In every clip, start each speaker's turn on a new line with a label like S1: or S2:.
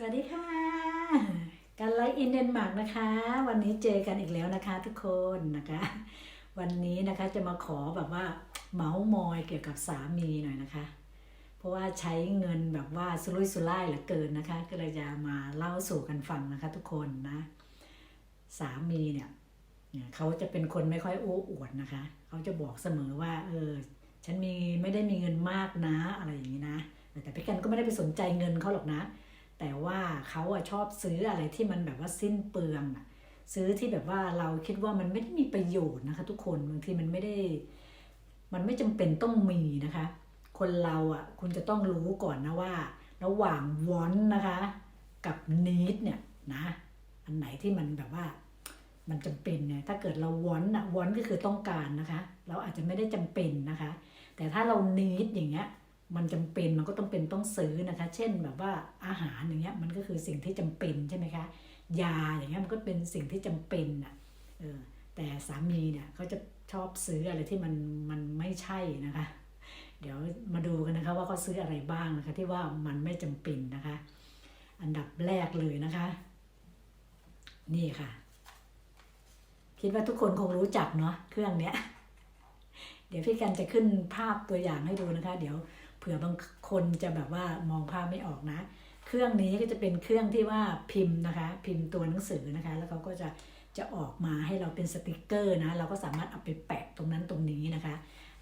S1: สวัสดีค่ะการไลฟ์อินเดนมาร์กนะคะ วันนี้เจอกันอีกแล้วนะคะ ทุกคนนะคะ วันนี้นะคะจะมาขอแบบว่าเมาส์มอยเกี่ยวกับสามีหน่อยนะคะ เพราะว่าใช้เงินแบบว่าสุรุ่ยสุร่ายเหลือเกินนะคะ ก็เลยจะมาเล่าสู่กันฟังนะคะ ทุกคนนะสามีเนี่ยเขาจะเป็นคนไม่ค่อยโอ้อวดนะคะ เขาจะบอกเสมอว่าเออฉันมีไม่ได้มีเงินมากนะอะไรอย่างนี้นะแต่พี่กันก็ไม่ได้ไปสนใจเงินเขาหรอกนะ แต่ว่าเขาอะชอบซื้ออะไรที่มันแบบว่าสิ้นเปลืองอะซื้อที่แบบว่าเราคิดว่ามันไม่ได้มีประโยชน์นะคะ ทุกคนบางทีมันไม่ได้ มันไม่จำเป็นต้องมีนะคะ คนเราอะคุณจะต้องรู้ก่อนนะว่า ระหว่างวอนนะคะ กับนีดเนี่ยนะอันไหนที่มันแบบว่ามันจำเป็นเนี่ยถ้าเกิดเราวอนอะวอนก็คือต้องการนะคะ เราอาจจะไม่ได้จำเป็นนะคะ แต่ถ้าเรานีดอย่างเงี้ย มันจำเป็นมันก็ต้องเป็นต้องซื้อนะคะ เช่นแบบว่าอาหารอย่างเงี้ยมันก็คือสิ่งที่จำเป็นใช่ไหมคะยาอย่างเงี้ยมันก็เป็นสิ่งที่จำเป็นอะเออแต่สามีเนี่ยเขาจะชอบซื้ออะไรที่มันมันไม่ใช่นะคะ เดี๋ยวมาดูกันนะคะว่าเขาซื้ออะไรบ้างนะคะ ที่ว่ามันไม่จำเป็นนะคะ อันดับแรกเลยนะคะ นี่ค่ะ คิดว่าทุกคนคงรู้จักเนาะเครื่องเนี้ย เดี๋ยวพี่กันจะขึ้นภาพตัวอย่างให้ดูนะคะ เดี๋ยว เผื่อบางคนจะแบบว่ามองภาพไม่ออกนะ เครื่องนี้ก็จะเป็นเครื่องที่ว่าพิมพ์นะคะ พิมพ์ตัวหนังสือนะคะ แล้วเขาก็จะจะออกมาให้เราเป็นสติกเกอร์นะ เราก็สามารถเอาไปแปะตรงนั้นตรงนี้นะคะ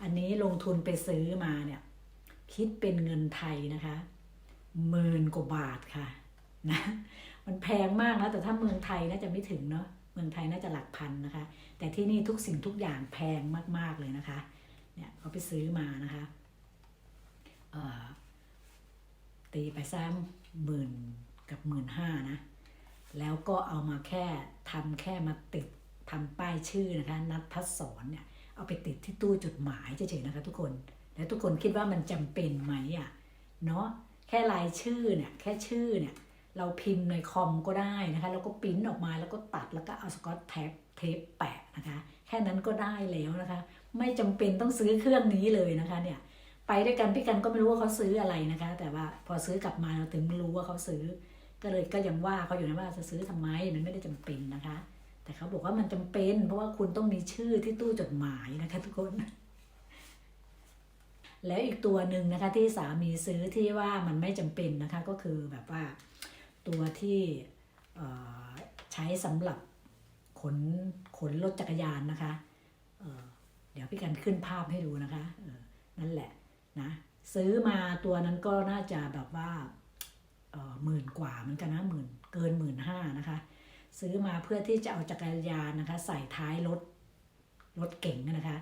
S1: อันนี้ลงทุนไปซื้อมาเนี่ย คิดเป็นเงินไทยนะคะหมื่นกว่าบาทค่ะนะมันแพงมากนะแต่ถ้าเมืองไทยน่าจะไม่ถึงเนาะเมืองไทยน่าจะหลักพันนะคะ แต่ที่นี่ทุกสิ่งทุกอย่างแพงมากๆเลยนะคะเนี่ยเขาไปซื้อมานะคะ ตีไปซ้ำหมื่นกับหมื่นห้านะ แล้วก็เอามาแค่ทำแค่มาติดทำป้ายชื่อนะคะ นัดพัดสอนเนี่ย เอาไปติดที่ตู้จดหมายเฉยๆนะคะทุกคน แล้วทุกคนคิดว่ามันจำเป็นไหมอะเนาะแค่ลายชื่อเนี่ยแค่ชื่อเนี่ยเราพิมพ์ในคอมก็ได้นะคะแล้วก็ปริ้นออกมาแล้วก็ตัดแล้วก็เอาสกอตเทปเทปแปะนะคะ แค่นั้นก็ได้แล้วนะคะ ไม่จำเป็นต้องซื้อเครื่องนี้เลยนะคะเนี่ย ไปด้วยกันพี่กันก็ไม่รู้ว่าเขาซื้ออะไรนะคะ แต่ว่าพอซื้อกลับมาเราถึงรู้ว่าเขาซื้อ ก็เลยก็ยังว่าเขาอยู่นะว่าจะซื้อทำไมมันไม่ได้จำเป็นนะคะ แต่เขาบอกว่ามันจำเป็น เพราะว่าคุณต้องมีชื่อที่ตู้จดหมายนะคะ ทุกคน แล้วอีกตัวหนึ่งนะคะที่สามีซื้อที่ว่ามันไม่จำเป็นนะคะ ก็คือแบบว่าตัวที่ใช้สำหรับขนขนรถจักรยานนะคะเเดี๋ยวพี่กันขึ้นภาพให้ดูนะคะนั่นแหละ นะซื้อมาตัวนั้นก็น่าจะแบบว่าหมื่นกว่าเหมือนกันนะหมื่นเกินหมื่นห้านะคะ ซื้อมาเพื่อที่จะเอาจักรยานนะคะ ใส่ท้ายรถรถเก๋งนะคะ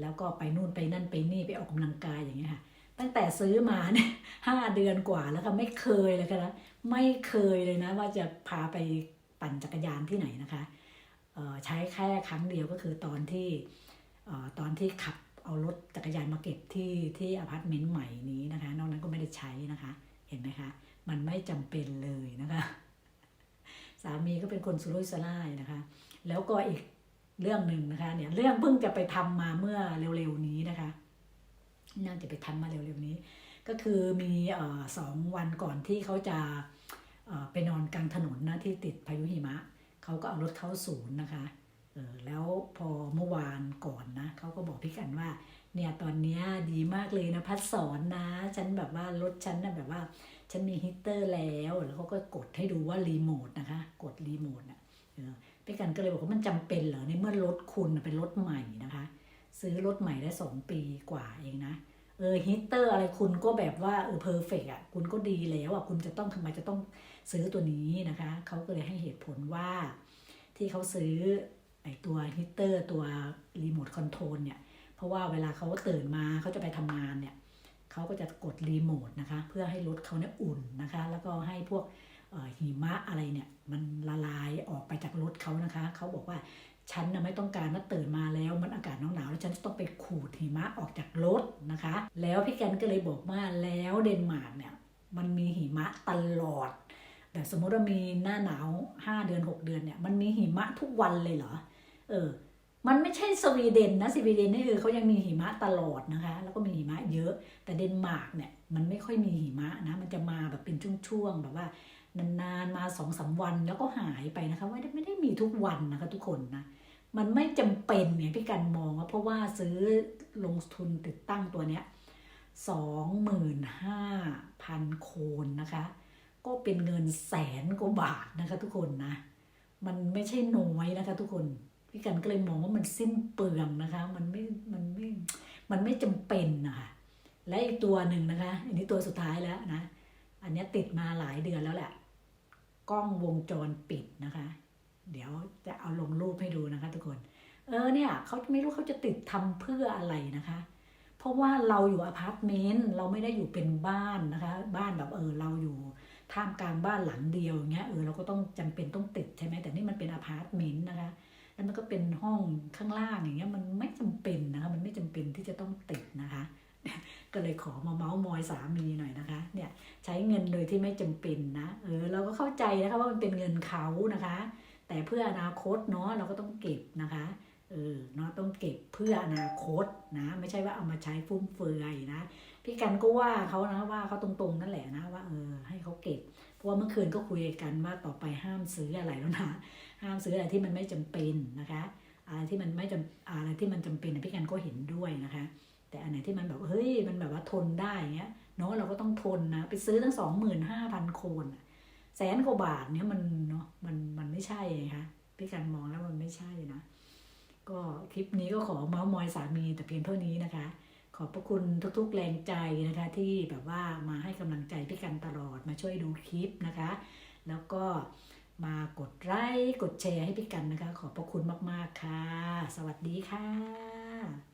S1: แล้วก็ไปนู่นไปนั่นไปนี่ไปออกกำลังกายอย่างเงี้ยค่ะ ตั้งแต่ซื้อมาเนี่ยห้าเดือนกว่าแล้วค่ะไม่เคยเลยค่ะนะไม่เคยเลยนะ ว่าจะพาไปปั่นจักรยานที่ไหนนะคะใช้แค่ครั้งเดียวก็คือตอนที่ออตอนที่ขับ เอารถจักรยานมาเก็บที่ที่อพาร์ตเมนต์ใหม่นี้นะคะ นอกนั้นก็ไม่ได้ใช้นะคะ เห็นไหมคะ มันไม่จำเป็นเลยนะคะ สามีก็เป็นคนสุรุ่ยสุร่ายนะคะ แล้วก็อีกเรื่องหนึ่งนะคะ เนี่ย เรื่องเพิ่งจะไปทำมาเมื่อเร็วๆนี้นะคะ น่าจะไปทำมาเร็วๆนี้ ก็คือมีสองวันก่อนที่เขาจะไปนอนกลางถนนนะที่ติดพายุหิมะเขาก็เอารถเข้าศูนย์นะคะ แล้วพอเมื่อวานก่อนนะเขาก็บอกพี่กันว่า เนี่ยตอนนี้ดีมากเลยนะพัดสอนนะ ฉันแบบว่ารถฉันนะแบบว่า ฉันมีฮีตเตอร์แล้ว แล้วเขาก็กดให้ดูว่ารีโมทนะคะ กดรีโมทนะพี่กันก็เลยบอกว่ามันจำเป็นเหรอในเมื่อรถคุณเป็นรถใหม่นะคะ ซื้อรถใหม่ได้สองปีกว่าเองนะเออฮีตเตอร์อะไรคุณก็แบบว่าเออเพอร์เฟกอะคุณก็ดีแล้วอะคุณจะต้องทำไมจะต้องซื้อตัวนี้นะคะเขาก็เลยให้เหตุผลว่าที่เขาซื้อ ไอตัวฮีตเตอร์ตัวรีโมทคอนโทรลเนี่ย เพราะว่าเวลาเขาตื่นมาเขาจะไปทำงานเนี่ยเขาก็จะกดรีโมทนะคะ เพื่อให้รถเขาเนี่ยอุ่นนะคะ แล้วก็ให้พวกหิมะอะไรเนี่ย มันละลายออกไปจากรถเขานะคะ เขาบอกว่าฉันนะไม่ต้องการว่าตื่นมาแล้ว มันอากาศหนาวๆแล้วฉันจะต้องไปขูดหิมะออกจากรถนะคะ แล้วพี่แกนก็เลยบอกว่าแล้วเดนมาร์กเนี่ยมันมีหิมะตลอด แบบสมมติว่ามีหน้าหนาวห้าเดือนหกเดือนเนี่ยมันมีหิมะทุกวันเลยเหรอ เออ มันไม่ใช่สวีเดนนะสวีเดนนี่คือเขายังมีหิมะตลอดนะคะ แล้วก็มีหิมะเยอะ แต่เดนมาร์กเนี่ยมันไม่ค่อยมีหิมะนะ มันจะมาแบบเป็นช่วงๆแบบว่านานๆมาสองสามวันแล้วก็หายไปนะคะไม่ได้ไม่ได้มีทุกวันนะคะทุกคนนะมันไม่จำเป็นเนี่ยพี่กันมองว่าเพราะว่าซื้อลงทุนติดตั้งตัวเนี้ยสองหมื่นห้าพันโคนนะคะ ก็เป็นเงินแสนกว่าบาทนะคะทุกคนนะ มันไม่ใช่น้อยนะคะทุกคน พี่กันก็เลยมองว่ามันสิ้นเปลืองนะคะ มันไม่ มันไม่ มันไม่จำเป็นนะคะและอีกตัวหนึ่งนะคะ อันนี้ตัวสุดท้ายแล้วนะ อันนี้ติดมาหลายเดือนแล้วแหละ กล้องวงจรปิดนะคะ เดี๋ยวจะเอาลงรูปให้ดูนะคะ ทุกคน เออเนี่ยเขาไม่รู้เขาจะติดทำเพื่ออะไรนะคะ เพราะว่าเราอยู่อพาร์ตเมนต์เราไม่ได้อยู่เป็นบ้านนะคะ บ้านแบบเออเราอยู่ท่ามกลางบ้านหลังเดียวอย่างเงี้ยเออเราก็ต้องจำเป็นต้องติดใช่ไหมแต่นี่มันเป็นอพาร์ตเมนต์นะคะ แล้วมันก็เป็นห้องข้างล่างอย่างเงี้ยมันไม่จำเป็นนะคะมันไม่จำเป็นที่จะต้องติดนะคะ ก็เลยขอมาเมาส์มอยสามีหน่อยนะคะ เนี่ยใช้เงินโดยที่ไม่จำเป็นนะเออเราก็เข้าใจนะคะว่ามันเป็นเงินเขานะคะ แต่เพื่ออนาคตเนาะเราก็ต้องเก็บนะคะเออเนาะต้องเก็บเพื่ออนาคตนะไม่ใช่ว่าเอามาใช้ฟุ่มเฟือยนะพี่กันก็ว่าเขานะว่าเขาตรงๆนั่นแหละนะว่าเออให้เขาเก็บ ราะว่าเมื่อคืนก็คุยกันว่าต่อไปห้ามซื้ออะไรแล้วนะห้ามซื้ออะไรที่มันไม่จำเป็นนะคะอะไรที่มันไม่จำอะไรที่มันจำเป็นพี่กันก็เห็นด้วยนะคะ แต่อันไหนที่มันแบบเฮ้ยมันแบบว่าทนได้เงี้ยเนาะเราก็ต้องทนนะไปซื้อตั้งสองหมื่นห้าพันโคนแสนกว่าบาทเนี้ยมันเนาะมันมันไม่ใช่ไงคะพี่กันมองแล้วมันไม่ใช่นะก็คลิปนี้ก็ขอเมาส์มอยสามีแต่เพียงเท่านี้นะคะ ขอบพระคุณทุกๆแรงใจนะคะที่แบบว่ามาให้กำลังใจพี่กันตลอดมาช่วยดูคลิปนะคะ แล้วก็มากดไลค์กดแชร์ให้พี่กันนะคะ ขอบพระคุณมากๆค่ะ สวัสดีค่ะ